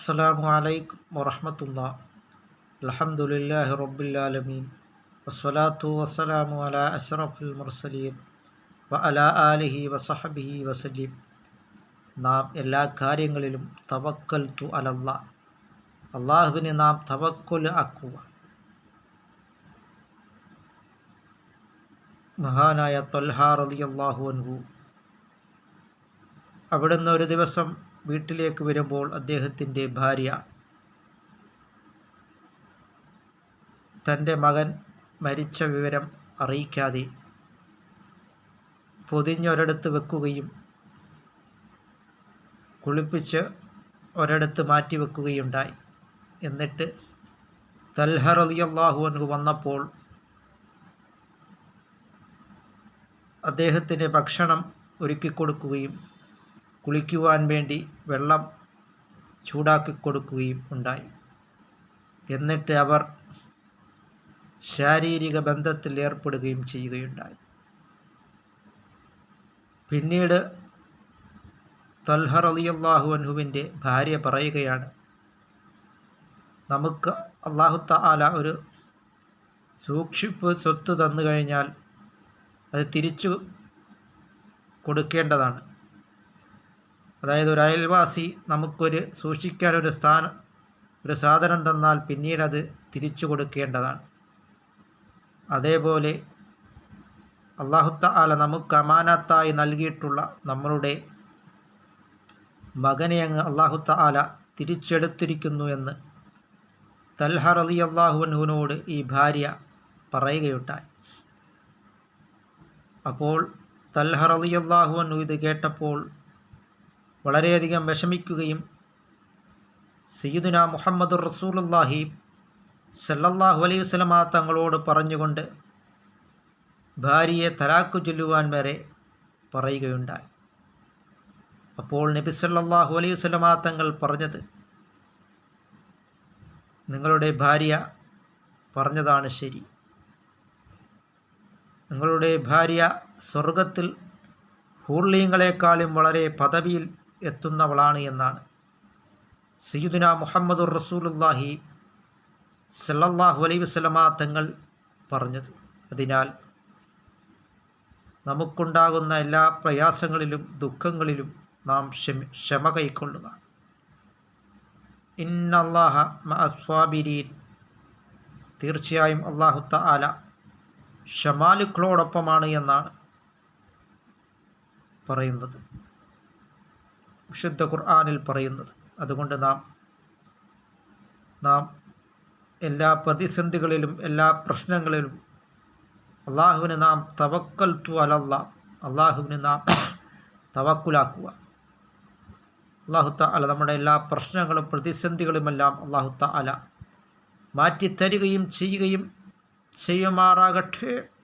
അസ്സലാമു അലൈക്കും വറഹമത്തുള്ള. അലഹമുല്ലാഹി റബ്ബുലാലമീൻ വസ്വലാത്തു വസ്സലാമു അല അഷറഫുൽ മുർസലീൻ വ അല ആലിഹി വസഹബിഹി വസലീം നാം എല്ലാ കാര്യങ്ങളിലും തവക്കൽ തു അലല്ല. അള്ളാഹുവിനെ നാം തവക്കുൽ ആക്കുക മഹാനായ തൊൽഹാർ അലി അള്ളാഹു അൻഹു. അവിടുന്ന് ഒരു ദിവസം വീട്ടിലേക്ക് വരുമ്പോൾ അദ്ദേഹത്തിന്റെ ഭാര്യ തന്റെ മകൻ മരിച്ച വിവരം അറിയിക്കാതെ പൊതിഞ്ഞൊരിടത്ത് വെക്കുകയും കുളിപ്പിച്ച് ഒരിടത്ത് മാറ്റി വെക്കുകയുണ്ടായി. എന്നിട്ട് തൽഹർ അലി അള്ളാഹു അൻഹു വന്നപ്പോൾ അദ്ദേഹത്തിന് ഭക്ഷണം ഒരുക്കി കൊടുക്കുകയും കുളിക്കുവാൻ വേണ്ടി വെള്ളം ചൂടാക്കി കൊടുക്കുകയും ഉണ്ടായി. എന്നിട്ട് അവർ ശാരീരിക ബന്ധത്തിൽ ഏർപ്പെടുകയും ചെയ്യുകയുണ്ടായി. പിന്നീട് തൽഹർ അലിയല്ലാഹു അൻഹുവിന്റെ ഭാര്യ പറയുകയാണ് നമുക്ക് അള്ളാഹു താല ഒരു സൂക്ഷിപ്പ് സ്വത്ത് തന്നു കഴിഞ്ഞാൽ അത് തിരിച്ചു കൊടുക്കേണ്ടതാണ്. അതായത് ഒരു അയൽവാസി നമുക്കൊരു സൂക്ഷിക്കാനൊരു സ്ഥാനം ഒരു സാധനം തന്നാൽ പിന്നീട് അത് തിരിച്ചു കൊടുക്കേണ്ടതാണ്. അതേപോലെ അള്ളാഹുത്ത ആല നമുക്ക് അമാനത്തായി നൽകിയിട്ടുള്ള നമ്മളുടെ മകനെ അങ്ങ് അള്ളാഹുത്ത ആല തിരിച്ചെടുത്തിരിക്കുന്നു എന്ന് തൽഹർ അലി അള്ളാഹുവിനോട് ഈ ഭാര്യ പറയുകയുണ്ടായി. അപ്പോൾ തൽഹർ അലി അള്ളാഹുവനു ഇത് കേട്ടപ്പോൾ വളരെയധികം വിഷമിക്കുകയും സയ്യിദുന മുഹമ്മദ് റസൂലുല്ലാഹി സല്ലല്ലാഹു അലൈഹി വസല്ലമ തങ്ങളോട് പറഞ്ഞുകൊണ്ട് ഭാര്യയെ തലാക്കു ചൊല്ലുവാൻ വരെ പറയുകയുണ്ടായി. അപ്പോൾ നബി സല്ലല്ലാഹു അലൈഹി വസല്ലമ തങ്ങൾ പറഞ്ഞത് നിങ്ങളുടെ ഭാര്യ പറഞ്ഞതാണ് ശരി. നിങ്ങളുടെ ഭാര്യ സ്വർഗത്തിൽ ഹൂർലീങ്ങളെക്കാളും വളരെ പദവിയിൽ എത്തുന്നവളാണ് എന്നാണ്. സയ്യുദിന മുഹമ്മദുർ റസൂലുല്ലാഹി സല്ലല്ലാഹു അലൈഹി വസല്ലമ തങ്ങൾ പറഞ്ഞത്. അതിനാൽ നമുക്കുണ്ടാകുന്ന എല്ലാ പ്രയാസങ്ങളിലും ദുഃഖങ്ങളിലും നാം ക്ഷമ ക്ഷമ കൈക്കൊള്ളുക ഇന്നല്ലാഹ മഅസ്വാബിരീൻ തീർച്ചയായും അള്ളാഹുത്ത തആല ഷമാലുക്കളോടൊപ്പമാണ് എന്നാണ് പറയുന്നത്. വിശുദ്ധ ഖുർആാനിൽ പറയുന്നത്. അതുകൊണ്ട് നാം നാം എല്ലാ പ്രതിസന്ധികളിലും എല്ലാ പ്രശ്നങ്ങളിലും അള്ളാഹുവിന് നാം തവക്കൽ തു അലല്ല അള്ളാഹുവിന് നാം തവക്കുലാക്കുക. അള്ളാഹുത്ത അല നമ്മുടെ എല്ലാ പ്രശ്നങ്ങളും പ്രതിസന്ധികളുമെല്ലാം അള്ളാഹുത്ത അല മാറ്റിത്തരികയും ചെയ്യുകയും ചെയ്യുമാറാകട്ടെ.